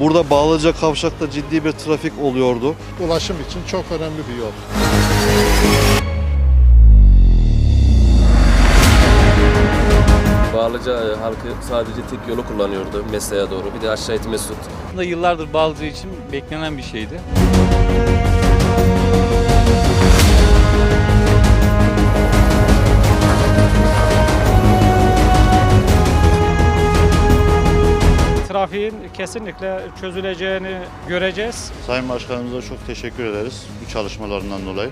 Burada Bağlıca Kavşak'ta ciddi bir trafik oluyordu. Ulaşım için çok önemli bir yol. Bağlıca e, halkı sadece tek yolu kullanıyordu Mesleğe doğru. Bir de aşağı Mesut. Aslında yıllardır Balcı için beklenen bir şeydi. Trafiğin kesinlikle çözüleceğini göreceğiz. Sayın Başkanımıza çok teşekkür ederiz bu çalışmalarından dolayı.